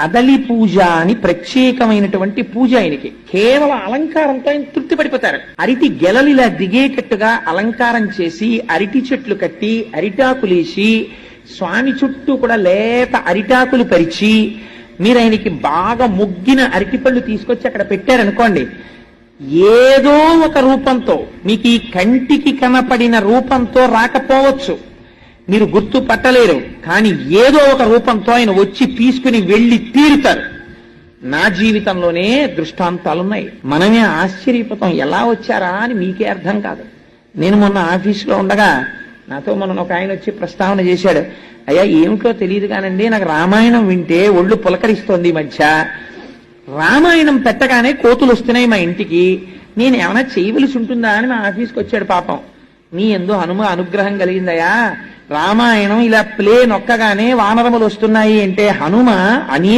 కదలి పూజ అని ప్రత్యేకమైనటువంటి పూజ ఆయనకి. కేవలం అలంకారంతో ఆయన తృప్తి పడిపోతారు. అరటి గెలలిలా దిగేటట్టుగా అలంకారం చేసి అరటి చెట్లు కట్టి అరిటాకులేసి స్వామి చుట్టూ కూడా లేత అరిటాకులు పరిచి మీరు ఆయనకి బాగా ముగ్గిన అరటిపళ్ళు తీసుకొచ్చి అక్కడ పెట్టారనుకోండి ఏదో ఒక రూపంతో మీకు ఈ కంటికి కనపడిన రూపంతో రాకపోవచ్చు. మీరు గుర్తు పట్టలేరు కానీ ఏదో ఒక రూపంతో ఆయన వచ్చి తీసుకుని వెళ్ళి తీరుతారు. నా జీవితంలోనే దృష్టాంతాలున్నాయి. మనమే ఆశ్చర్యపోతాం ఎలా వచ్చారా అని మీకే అర్థం కాదు. నేను మొన్న ఆఫీసులో ఉండగా నాతో మొన్న ఒక ఆయన వచ్చి ప్రస్తావన చేశాడు. అయ్యా ఏమిటో తెలియదు కానండి నాకు రామాయణం వింటే ఒళ్ళు పులకరిస్తోంది మధ్య. రామాయణం పెట్టగానే కోతులు వస్తున్నాయి మా ఇంటికి. నేను ఏమైనా చేయవలసి ఉంటుందా అని మా ఆఫీస్కి వచ్చాడు పాపం. నీ ఎందు హనుమ అనుగ్రహం కలిగిందయా రామాయణం ఇలా ప్లే నొక్కగానే వానరములు వస్తున్నాయి అంటే హనుమ అనేక